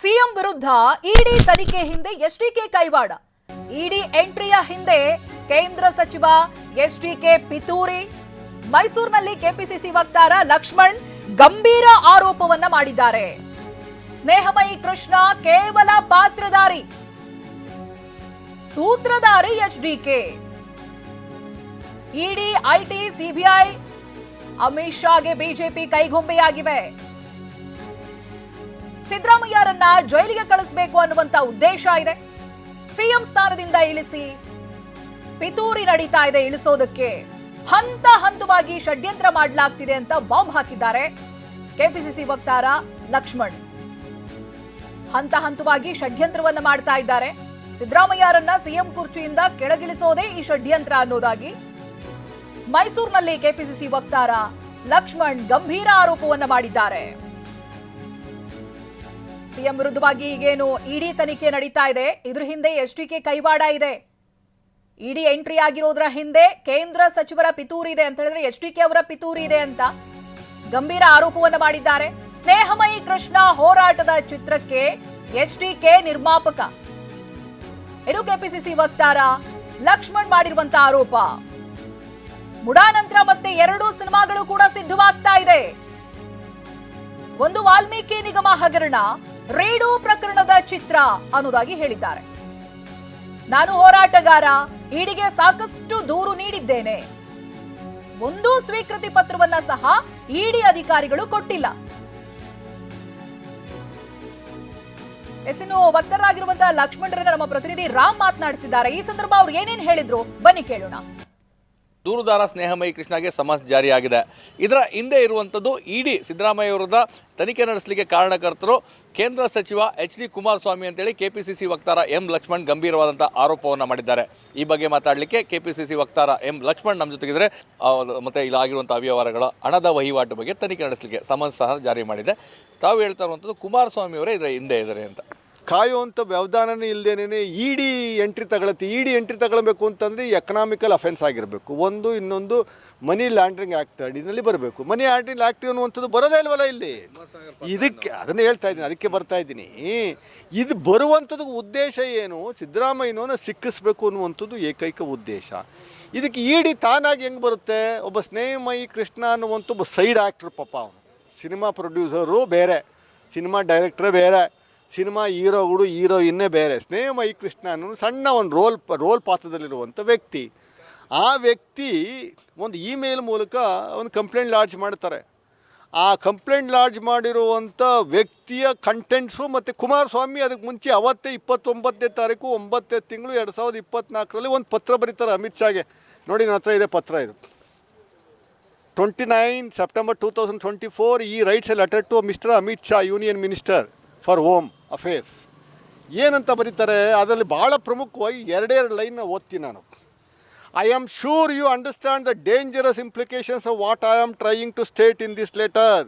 CM ವಿರುದ್ಧ ಇಡಿ ತನಿಖೆ ಹಿಂದೆ ಎಸ್ಡಿಕೆ ಕೈವಾಡ. ಇಡಿ ಎಂಟ್ರಿಯ ಹಿಂದೆ ಕೇಂದ್ರ ಸಚಿವ ಎಸ್ಡಿಕೆ ಪಿತೂರಿ, ಮೈಸೂರಿನಲ್ಲಿ ಕೆಪಿಸಿಸಿ ವಕ್ತಾರ ಲಕ್ಷ್ಮಣ್ ಗಂಭೀರ ಆರೋಪವನ್ನ ಮಾಡಿದ್ದಾರೆ. ಸ್ನೇಹಮಯಿ ಕೃಷ್ಣ ಕೇವಲ ಪಾತ್ರಧಾರಿ. ಸೂತ್ರಧಾರಿ HDK ED, IT, CBI Amit ಶಾಗೆ BJP ಕೈಗೊಂಬೆಯಾಗಿವೆ. ಸಿದ್ದರಾಮಯ್ಯರನ್ನ ಜೈಲಿಗೆ ಕಳಿಸಬೇಕು ಅನ್ನುವಂತ ಉದ್ದೇಶ ಇದೆ. ಸಿಎಂ ಸ್ಥಾನದಿಂದ ಇಳಿಸಿ ಪಿತೂರಿ ನಡೀತಾ ಇದೆ ಇಳಿಸೋದಕ್ಕೆ. ಹಂತ ಹಂತವಾಗಿ ಷಡ್ಯಂತ್ರ ಮಾಡಲಾಗ್ತಿದೆ ಅಂತ ಬಾಂಬ್ ಹಾಕಿದ್ದಾರೆ ಕೆಪಿಸಿಸಿ ವಕ್ತಾರ ಲಕ್ಷ್ಮಣ್. ಹಂತ ಹಂತವಾಗಿ ಷಡ್ಯಂತ್ರವನ್ನು ಮಾಡ್ತಾ ಇದ್ದಾರೆ. ಸಿದ್ದರಾಮಯ್ಯರನ್ನ ಸಿಎಂ ಕುರ್ಚಿಯಿಂದ ಕೆಳಗಿಳಿಸೋದೇ ಈ ಷಡ್ಯಂತ್ರ ಅನ್ನೋದಾಗಿ. ಮೈಸೂರಿನಲ್ಲಿ ಕೆಪಿಸಿಸಿ ವಕ್ತಾರ ಲಕ್ಷ್ಮಣ್ ಗಂಭೀರ ಆರೋಪವನ್ನ ಮಾಡಿದ್ದಾರೆ. ಸಿಎಂ ವಿರುದ್ಧವಾಗಿ ಈಗೇನು ಇಡಿ ತನಿಖೆ ನಡೀತಾ ಇದೆ. ಇದ್ರ ಹಿಂದೆ ಎಸ್ಟಿಕೆ ಕೈವಾಡ ಇದೆ. ಇಡಿ ಎಂಟ್ರಿ ಆಗಿರೋದ್ರ ಹಿಂದೆ ಕೇಂದ್ರ ಸಚಿವರ ಪಿತೂರಿ ಇದೆ ಅಂತ ಹೇಳಿದ್ರೆ ಎಸ್ಟಿಕೆ ಅವರ ಪಿತೂರಿ ಇದೆ ಅಂತ ಗಂಭೀರ ಆರೋಪವನ್ನ ಮಾಡಿದ್ದಾರೆ. ಸ್ನೇಹಮಯಿ ಕೃಷ್ಣ ಹೋರಾಟದ ಚಿತ್ರಕ್ಕೆ ಎಚ್ಡಿಕೆ ನಿರ್ಮಾಪಕ. ಇದು ಕೆಪಿಸಿಸಿ ವಕ್ತಾರ ಲಕ್ಷ್ಮಣ್ ಮಾಡಿರುವಂತ ಆರೋಪ. ಮುಡಾ ನಂತರ ಮತ್ತೆ ಎರಡು ಸಿನಿಮಾಗಳು ಕೂಡ ಸಿದ್ಧವಾಗ್ತಾ ಇದೆ. ಒಂದು ವಾಲ್ಮೀಕಿ ನಿಗಮ ಹಗರಣ ರೇಡು ಪ್ರಕರಣದ ಚಿತ್ರ ಅನ್ನೋದಾಗಿ ಹೇಳಿದ್ದಾರೆ. ನಾನು ಹೋರಾಟಗಾರ, ಈಡಿಗೆ ಸಾಕಷ್ಟು ದೂರು ನೀಡಿದ್ದೇನೆ. ಒಂದು ಸ್ವೀಕೃತಿ ಪತ್ರವನ್ನ ಸಹ ಇಡಿ ಅಧಿಕಾರಿಗಳು ಕೊಟ್ಟಿಲ್ಲ. ಎಸ್ ಇನ್ನು ವಕ್ತರಾಗಿರುವಂತಹ ಲಕ್ಷ್ಮಣರನ್ನ ನಮ್ಮ ಪ್ರತಿನಿಧಿ ರಾಮ್ ಮಾತನಾಡಿಸಿದ್ದಾರೆ. ಈ ಸಂದರ್ಭ ಅವ್ರು ಏನೇನ್ ಹೇಳಿದ್ರು? ಬನ್ನಿ ಕೇಳೋಣ. ದೂರುದಾರ ಸ್ನೇಹಮಯಿ ಕೃಷ್ಣಗೆ ಸಮನ್ಸ್ ಜಾರಿಯಾಗಿದೆ. ಇದರ ಹಿಂದೆ ಇರುವಂಥದ್ದು ಇಡಿ ಸಿದ್ದರಾಮಯ್ಯ ವಿರುದ್ಧ ತನಿಖೆ ನಡೆಸಲಿಕ್ಕೆ ಕಾರಣಕರ್ತರು ಕೇಂದ್ರ ಸಚಿವ ಎಚ್ ಡಿ ಕುಮಾರಸ್ವಾಮಿ ಅಂತೇಳಿ ಕೆಪಿಸಿಸಿ ವಕ್ತಾರ ಎಂ ಲಕ್ಷ್ಮಣ್ ಗಂಭೀರವಾದಂಥ ಆರೋಪವನ್ನು ಮಾಡಿದ್ದಾರೆ. ಈ ಬಗ್ಗೆ ಮಾತಾಡಲಿಕ್ಕೆ ಕೆಪಿಸಿಸಿ ವಕ್ತಾರ ಎಂ ಲಕ್ಷ್ಮಣ್ ನಮ್ಮ ಜೊತೆಗಿದ್ರೆ ಮತ್ತೆ ಇಲ್ಲಿ ಆಗಿರುವಂಥ ಅವ್ಯವಹಾರಗಳ ಹಣದ ವಹಿವಾಟು ಬಗ್ಗೆ ತನಿಖೆ ನಡೆಸಲಿಕ್ಕೆ ಸಮನ್ಸ್ ಸಹ ಜಾರಿ ಮಾಡಿದೆ. ತಾವು ಹೇಳ್ತಾ ಇರುವಂಥದ್ದು ಕುಮಾರಸ್ವಾಮಿ ಅವರೇ ಇದರ ಹಿಂದೆ ಇದ್ದಾರೆ ಅಂತ. ಕಾಯುವಂಥ ವ್ಯವಧಾನನೇ ಇಲ್ಲದೇನೆ ಇಡಿ ಎಂಟ್ರಿ ತಗೊಳತ್ತೆ. ಡಿ ಎಂಟ್ರಿ ತಗೊಳ್ಬೇಕು ಅಂತಂದರೆ ಎಕನಾಮಿಕಲ್ ಅಫೆನ್ಸ್ ಆಗಿರಬೇಕು. ಒಂದು, ಇನ್ನೊಂದು ಮನಿ ಲ್ಯಾಂಡ್ರಿಂಗ್ ಆ್ಯಕ್ಟ್ ಅಡಿನಲ್ಲಿ ಬರಬೇಕು. ಮನಿ ಲ್ಯಾಂಡ್ರಿಂಗ್ ಆ್ಯಕ್ಟ್ ಅನ್ನುವಂಥದ್ದು ಬರೋದೇ ಇಲ್ವಲ್ಲ ಇಲ್ಲಿ? ಇದಕ್ಕೆ ಅದನ್ನು ಹೇಳ್ತಾ ಇದ್ದೀನಿ, ಅದಕ್ಕೆ ಬರ್ತಾ ಇದ್ದೀನಿ. ಇದು ಬರುವಂಥದ್ದು ಉದ್ದೇಶ ಏನು? ಸಿದ್ದರಾಮಯ್ಯನವನ್ನ ಸಿಕ್ಕಿಸ್ಬೇಕು ಅನ್ನುವಂಥದ್ದು ಏಕೈಕ ಉದ್ದೇಶ. ಇದಕ್ಕೆ ಇಡಿ ತಾನಾಗಿ ಹೆಂಗೆ ಬರುತ್ತೆ? ಒಬ್ಬ ಸ್ನೇಹಮಯಿ ಕೃಷ್ಣ ಅನ್ನುವಂಥ ಒಬ್ಬ ಸೈಡ್ ಆ್ಯಕ್ಟ್ರ್ ಪಾಪ ಅವನು. ಸಿನಿಮಾ ಪ್ರೊಡ್ಯೂಸರು ಬೇರೆ ಸಿನಿಮಾ ಡೈರೆಕ್ಟ್ರೇ ಬೇರೆ. ಸಿನಿಮಾ ಹೀರೋಗಳು ಹೀರೋಯಿನ್ನೇ ಬೇರೆ. ಸ್ನೇಹಮಯಿ ಕೃಷ್ಣ ಅನ್ನೋ ಸಣ್ಣ ಒಂದು ರೋಲ್ ರೋಲ್ ಪಾತ್ರದಲ್ಲಿರುವಂಥ ವ್ಯಕ್ತಿ. ಆ ವ್ಯಕ್ತಿ ಒಂದು ಇಮೇಲ್ ಮೂಲಕ ಒಂದು ಕಂಪ್ಲೇಂಟ್ ಲಾಡ್ಜ್ ಮಾಡ್ತಾರೆ. ಆ ಕಂಪ್ಲೇಂಟ್ ಲಾಡ್ಜ್ ಮಾಡಿರುವಂಥ ವ್ಯಕ್ತಿಯ ಕಂಟೆಂಟ್ಸು ಮತ್ತು ಕುಮಾರಸ್ವಾಮಿ ಅದಕ್ಕೆ ಮುಂಚೆ ಅವತ್ತೇ ಇಪ್ಪತ್ತೊಂಬತ್ತನೇ ತಾರೀಕು ಒಂಬತ್ತನೇ ತಿಂಗಳು ಎರಡು ಸಾವಿರದ ಇಪ್ಪತ್ತ್ನಾಲ್ಕರಲ್ಲಿ ಒಂದು ಪತ್ರ ಬರೀತಾರೆ ಅಮಿತ್ ಶಾಗೆ. ನೋಡಿ ನನ್ನ ಹತ್ರ ಇದೆ ಪತ್ರ ಇದು. Twenty nine September two thousand twenty four he writes a letter to mister Amit Shah, union minister. For home affairs. ಏನಂತ ಬರೀತಾರೆ, ಅದರಲ್ಲಿ ಭಾಳ ಪ್ರಮುಖವಾಗಿ ಎರಡೆರಡು ಲೈನ್ನ ಓದ್ತೀನಿ ನಾನು. I am sure you understand the dangerous implications of what I am trying to state in this letter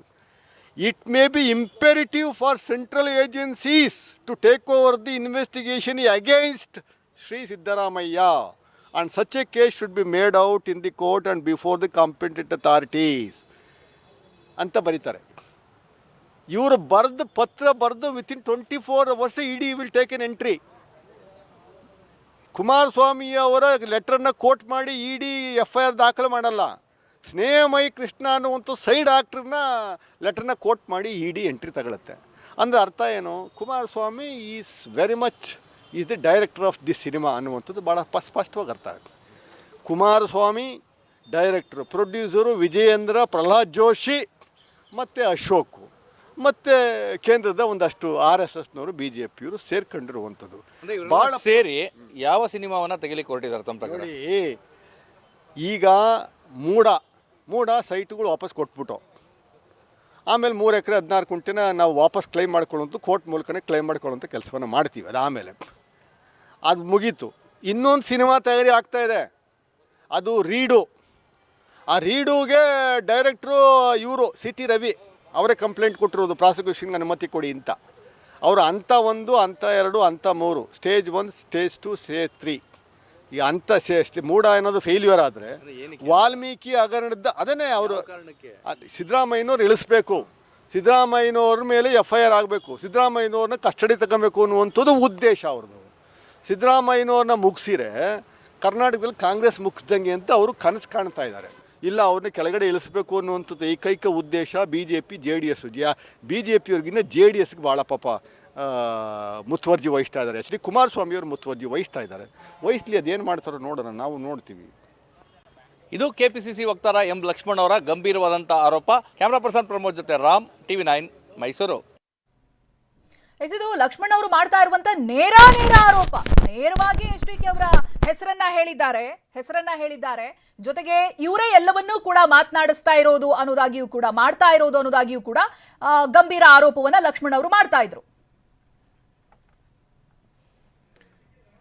it may be imperative for central agencies to take over the investigation against Shri Siddaramaiah and such a case should be made out in the court and before the competent authorities ಅಂತ ಬರೀತಾರೆ. ಇವರು ಬರೆದು ಪತ್ರ ಬರೆದು within twenty four hours ED will take an entry Kumaraswamy ಅವರ ಲೆಟ್ರನ್ನ coat ಮಾಡಿ ಇಡಿ F I R ದಾಖಲು ಮಾಡಲ್ಲ. ಸ್ನೇಹಮಯಿ ಕೃಷ್ಣ ಅನ್ನುವಂಥ ಸೈಡ್ ಆಕ್ಟ್ರನ್ನ ಲೆಟ್ರನ್ನ ಕೋಟ್ ಮಾಡಿ ಇಡಿ ಎಂಟ್ರಿ ತಗೊಳುತ್ತೆ. ಅಂದರೆ ಅರ್ಥ ಏನು? Kumaraswamy is very much is the director of the cinema ಅನ್ನುವಂಥದ್ದು ಭಾಳ ಸ್ಪಷ್ಟವಾಗಿ ಅರ್ಥ ಆಗುತ್ತೆ. ಕುಮಾರಸ್ವಾಮಿ ಡೈರೆಕ್ಟ್ರು ಪ್ರೊಡ್ಯೂಸರು ವಿಜಯೇಂದ್ರ, ಪ್ರಹ್ಲಾದ್ ಜೋಶಿ ಮತ್ತು ಅಶೋಕು. ಮತ್ತು ಕೇಂದ್ರದ ಒಂದಷ್ಟು ಆರ್ ಎಸ್ ಎಸ್ನವರು ಬಿ ಜೆ ಪಿಯವರು ಸೇರ್ಕೊಂಡಿರುವಂಥದ್ದು. ಭಾಳ ಸೇರಿ ಯಾವ ಸಿನಿಮಾವನ್ನ ತೆಗಿಲಿಕ್ಕೆ ಹೊರಟಿದ್ದಾರೆ ತಮ್ಮ ಪ್ರಕಾರ? ನೋಡಿ ಈಗ ಮೂಡ ಮೂಡ ಸೈಟ್ಗಳು ವಾಪಸ್ ಕೊಟ್ಬಿಟ್ಟು. ಆಮೇಲೆ ಮೂರು ಎಕರೆ ಹದಿನಾರು ಕುಂಟಿನ ನಾವು ವಾಪಸ್ ಕ್ಲೈಮ್ ಮಾಡ್ಕೊಳ್ಳೋಂಥ ಕೋರ್ಟ್ ಮೂಲಕನೇ ಕ್ಲೈಮ್ ಮಾಡ್ಕೊಳ್ಳೋಂಥ ಕೆಲಸವನ್ನು ಮಾಡ್ತೀವಿ ಅದು ಆಮೇಲೆ. ಅದು ಮುಗೀತು. ಇನ್ನೊಂದು ಸಿನಿಮಾ ತಯಾರಿ ಆಗ್ತಾ ಇದೆ. ಅದು ರೀಡು. ಆ ರೀಡುಗೆ ಡೈರೆಕ್ಟ್ರು ಇವರು ಸಿ ಟಿ ರವಿ. ಅವರೇ ಕಂಪ್ಲೇಂಟ್ ಕೊಟ್ಟಿರೋದು ಪ್ರಾಸಿಕ್ಯೂಷನ್ಗೆ ಅನುಮತಿ ಕೊಡಿ ಅಂತ. ಅವರು ಅಂಥ ಒಂದು ಅಂಥ ಎರಡು ಅಂಥ ಮೂರು stage one stage two stage three ಈ ಅಂಥ ಸೇ ಮೂಡ ಅನ್ನೋದು ಫೇಲ್ಯೂರ್ ಆದರೆ ವಾಲ್ಮೀಕಿ ಹಗರಣದ ಅದನ್ನೇ ಅವರು ಸಿದ್ದರಾಮಯ್ಯನವ್ರು ಇಳಿಸ್ಬೇಕು. ಸಿದ್ದರಾಮಯ್ಯನವ್ರ ಮೇಲೆ ಎಫ್ ಐ ಆರ್ ಆಗಬೇಕು. ಸಿದ್ದರಾಮಯ್ಯನವ್ರನ್ನ ಕಸ್ಟಡಿ ತಗೊಬೇಕು ಅನ್ನುವಂಥದ್ದು ಉದ್ದೇಶ ಅವ್ರದ್ದು. ಸಿದ್ದರಾಮಯ್ಯನವ್ರನ್ನ ಮುಗಿಸಿರೆ ಕರ್ನಾಟಕದಲ್ಲಿ ಕಾಂಗ್ರೆಸ್ ಮುಗಿಸ್ದಂಗೆ ಅಂತ ಅವರು ಕನಸು ಕಾಣ್ತಾ ಇದ್ದಾರೆ. ಇಲ್ಲ, ಅವ್ರನ್ನ ಕೆಳಗಡೆ ಇಳಿಸ್ಬೇಕು ಅನ್ನುವಂಥದ್ದು ಏಕೈಕ ಉದ್ದೇಶ B J P J D S ಜ ಬಿ ಜೆ ಪಿಯವ್ರಿಗಿಂತ ಜೆ ಡಿ ಎಸ್ಗೆ ಭಾಳ ಪಾಪ ಮುತುವರ್ಜಿ ವಹಿಸ್ತಾ ಇದ್ದಾರೆ. ಎಚ್ ಡಿ ಕುಮಾರಸ್ವಾಮಿಯವರು ಮುತುವರ್ಜಿ ವಹಿಸ್ತಾ ಇದ್ದಾರೆ. ವಹಿಸ್ಲಿ, ಅದೇನು ಮಾಡ್ತಾರೋ ನೋಡೋಣ, ನಾವು ನೋಡ್ತೀವಿ. ಇದು ಕೆಪಿಸಿಸಿ ವಕ್ತಾರ ಎಂ ಲಕ್ಷ್ಮಣ್ ಅವರ ಗಂಭೀರವಾದಂಥ ಆರೋಪ. ಕ್ಯಾಮ್ರಾ ಪರ್ಸನ್ ಪ್ರಮೋದ್ ಜೊತೆ Ram, TV nine, Mysuru. Yes, ಇದು ಲಕ್ಷ್ಮಣ್ ಅವರು ಮಾಡ್ತಾ ಇರುವಂತ ನೇರ ನೇರ ಆರೋಪ. ನೇರವಾಗಿ ಎಚ್ ಡಿ ಕೆ ಅವರ ಹೆಸರನ್ನ ಹೇಳಿದ್ದಾರೆ ಹೆಸರನ್ನ ಹೇಳಿದ್ದಾರೆ. ಜೊತೆಗೆ ಇವರೇ ಎಲ್ಲವನ್ನೂ ಕೂಡ ಮಾತನಾಡಿಸ್ತಾ ಇರೋದು ಅನ್ನೋದಾಗಿಯೂ ಕೂಡ, ಮಾಡ್ತಾ ಇರೋದು ಅನ್ನೋದಾಗಿಯೂ ಕೂಡ ಗಂಭೀರ ಆರೋಪವನ್ನ ಲಕ್ಷ್ಮಣ್ ಅವರು ಮಾಡ್ತಾ ಇದ್ರು.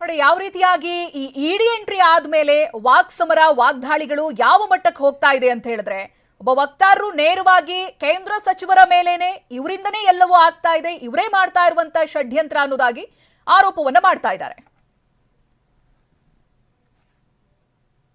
ನೋಡಿ, ಯಾವ ರೀತಿಯಾಗಿ ಈ ಇಡಿ ಎಂಟ್ರಿ ಆದ್ಮೇಲೆ ವಾಕ್ ಸಮರ ವಾಗ್ದಾಳಿಗಳು ಯಾವ ಮಟ್ಟಕ್ಕೆ ಹೋಗ್ತಾ ಇದೆ ಅಂತ ಹೇಳಿದ್ರೆ ಒಬ್ಬ ವಕ್ತಾರರು ನೇರವಾಗಿ ಕೇಂದ್ರ ಸಚಿವರ ಮೇಲೇನೆ ಇವರಿಂದನೇ ಎಲ್ಲವೂ ಆಗ್ತಾ ಇದೆ, ಇವರೇ ಮಾಡ್ತಾ ಇರುವಂತ ಷಡ್ಯಂತ್ರ ಅನ್ನೋದಾಗಿ ಆರೋಪವನ್ನ ಮಾಡ್ತಾ ಇದ್ದಾರೆ.